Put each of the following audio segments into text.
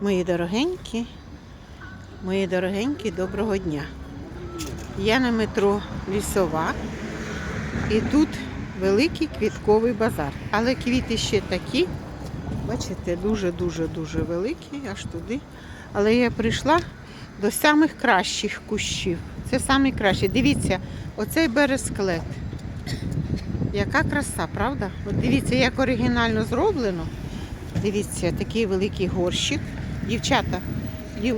Мої дорогенькі, мої дорогенькі, доброго дня. Я на метро Лісова і тут великий квітковий базар. Але квіти ще такі, бачите, дуже-дуже-дуже великі, аж туди. Але я прийшла до самих кращих кущів. Це самі кращі. Дивіться, оцей бересклет. Яка краса, правда? От дивіться, як оригінально зроблено. Дивіться, такий великий горщик. Дівчата,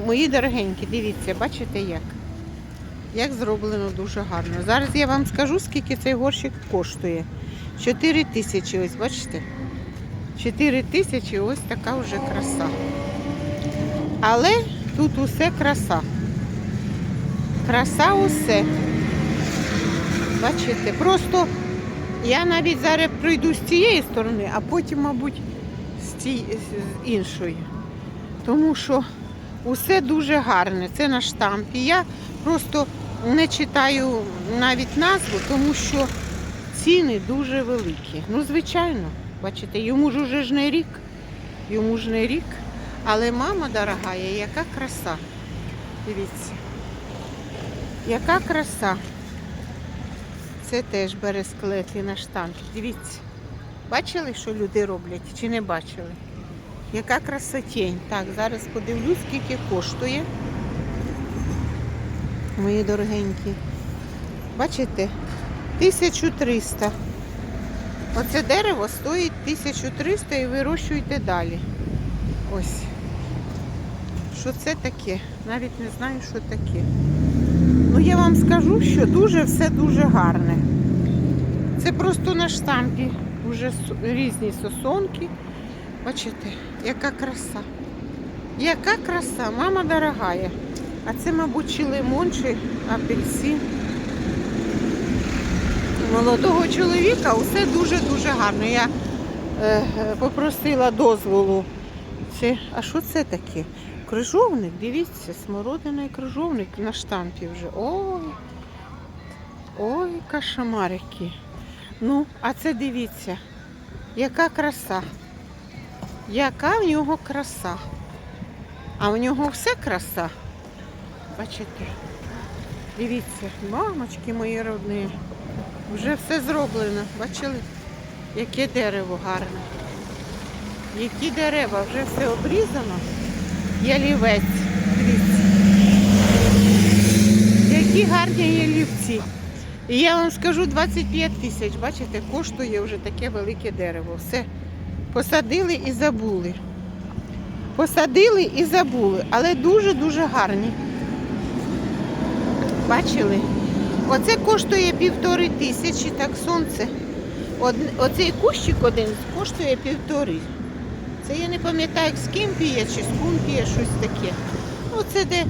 мої дорогенькі, дивіться, бачите як? Як зроблено дуже гарно. Зараз я вам скажу, скільки цей горщик коштує. 4 тисячі, ось бачите? 4 тисячі, ось така вже краса. Але тут усе краса. Краса усе. Бачите, просто я навіть зараз пройду з цієї сторони, а потім, мабуть, з, ці... з іншої. Тому що усе дуже гарне. Це на штампі. Я просто не читаю навіть назву, тому що ціни дуже великі. Ну, звичайно, бачите, йому ж уже ж не рік. Йому ж не рік. Але мама дорога, яка краса. Дивіться. Яка краса. Це теж бересклети на штампі. Дивіться. Бачили, що люди роблять чи не бачили? Яка красотень. Так, зараз подивлюсь, скільки коштує. Мої дорогенькі. Бачите? 1300. Оце дерево стоїть 1300 і вирощуйте далі. Ось. Що це таке? Навіть не знаю, що таке. Ну, я вам скажу, що дуже все дуже гарне. Це просто на штампі. Уже різні сосонки. Бачите, яка краса. Яка краса, мама дорогая. А це, мабуть, чи лимон, чи апельсин. Молодого чоловіка усе дуже-дуже гарно. Я е, попросила дозволу. Це, а що це таке? Крижовник, дивіться, смородина і крижовник на штампі вже. Ой, ой, кошмарики. Ну, а це дивіться, яка краса. Яка в нього краса. А в нього все краса. Бачите? Дивіться, мамочки мої родні. Вже все зроблено. Бачили? Яке дерево гарне. Які дерева, вже все обрізано. Ялівець. Дивіться. Які гарні ялівці. І я вам скажу 25 тисяч. Бачите, коштує вже таке велике дерево. Все. Посадили і забули. Посадили і забули, але дуже-дуже гарні. Бачили? Оце коштує півтори тисячі, так сонце. Оцей кущик один коштує півтори. Це я не пам'ятаю, з кимпія чи з кумпія, щось таке. Оце де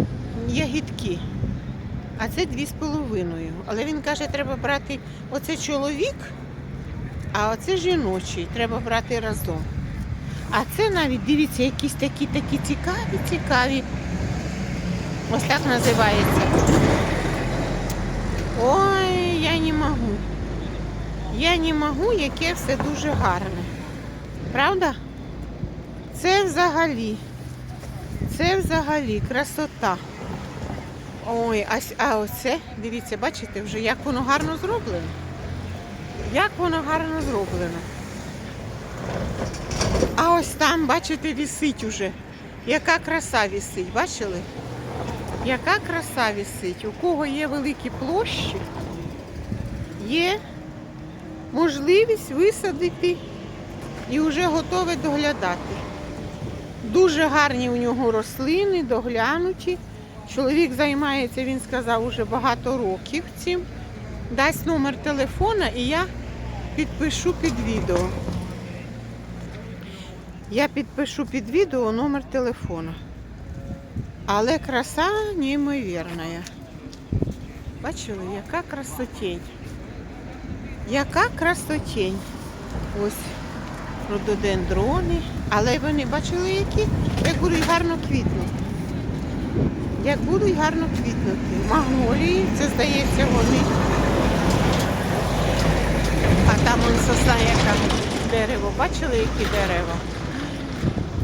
ягідки. А це дві з половиною. Але він каже, треба брати оце чоловік, а оце жіночий. Треба брати разом. А це навіть, дивіться, якісь такі такі цікаві, цікаві. Ось так називається. Ой, я не можу. Я не можу, яке все дуже гарне. Правда? Це взагалі. Це взагалі красота. Ой, а, а оце, дивіться, бачите вже, як воно гарно зроблено. Як воно гарно зроблено. А ось там, бачите, вісить уже. Яка краса вісить, бачили? Яка краса вісить. У кого є великі площі, є можливість висадити і вже готове доглядати. Дуже гарні у нього рослини, доглянуті. Чоловік займається, він сказав, уже багато років цим. Дасть номер телефона і я підпишу під відео. Я підпишу під відео номер телефона. Але краса неймовірна. Бачили, яка красотень. Яка красотень. Ось рододендрони. Але вони бачили, які, як будуть гарно квітнути. Як будуть гарно квітнути. Магнолії, це здається, вони. Там он сосна яка дерево. Бачили, які дерева?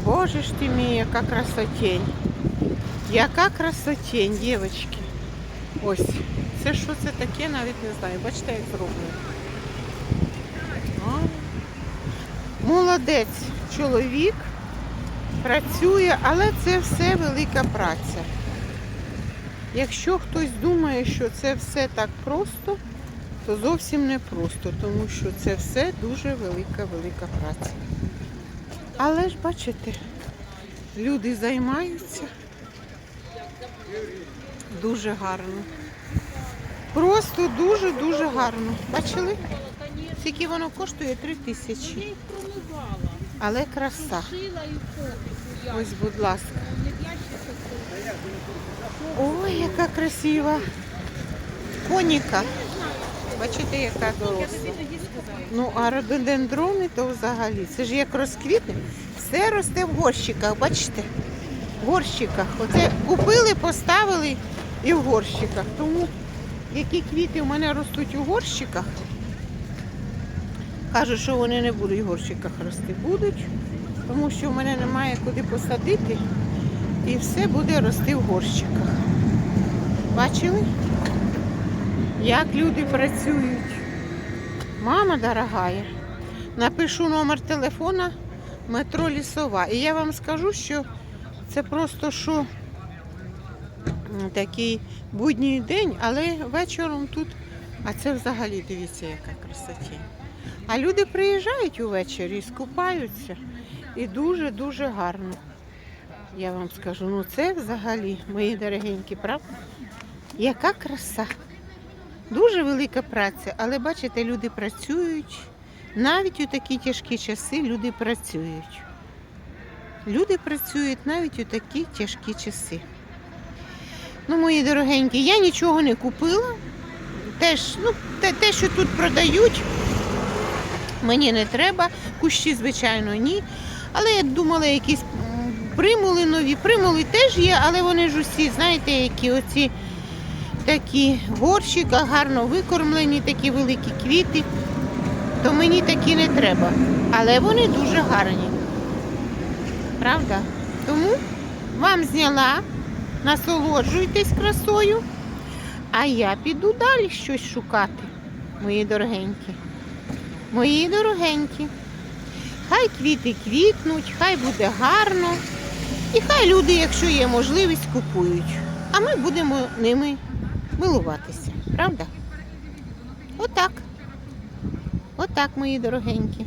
Боже ж ти мій, яка красотень. Яка красотень, дівчатки. Ось. Це що це таке, навіть не знаю. Бачите, як зроблено. Молодець чоловік працює, але це все велика праця. Якщо хтось думає, що це все так просто, то зовсім не просто, тому що це все дуже велика, велика праця. Але ж бачите, люди займаються дуже гарно. Просто дуже-дуже гарно. Бачили? Скільки воно коштує? Три тисячі. Але краса. Ось, будь ласка. Ой, яка красива. Коніка. Бачите, яка доросла. Ну, а рододендрони то взагалі. Це ж як розквітне. Все росте в горщиках, бачите? В горщиках. Оце купили, поставили і в горщиках. Тому які квіти у мене ростуть у горщиках. Кажуть, що вони не будуть в горщиках рости. Будуть, тому що в мене немає куди посадити. І все буде рости в горщиках. Бачили? Як люди працюють? Мама дорогая, напишу номер телефона метро Лісова. І я вам скажу, що це просто що такий будній день, але вечором тут, а це взагалі дивіться, яка красоті. А люди приїжджають увечері, скупаються. І дуже-дуже гарно. Я вам скажу, ну це взагалі, мої дорогенькі, правда? Яка краса. Дуже велика праця, але бачите, люди працюють. Навіть у такі тяжкі часи люди працюють. Люди працюють навіть у такі тяжкі часи. Ну, мої дорогенькі, я нічого не купила. Теж, ну, те, те, що тут продають, мені не треба. Кущі, звичайно, ні. Але я думала, якісь примули нові. Примули теж є, але вони ж усі, знаєте, які оці такі в горщиках, гарно викормлені, такі великі квіти. То мені такі не треба. Але вони дуже гарні. Правда? Тому вам зняла, насолоджуйтесь красою, а я піду далі щось шукати, мої дорогенькі. Мої дорогенькі. Хай квіти квітнуть, хай буде гарно. І хай люди, якщо є можливість, купують. А ми будемо ними милуватися, правда? Отак. Отак, мої дорогенькі.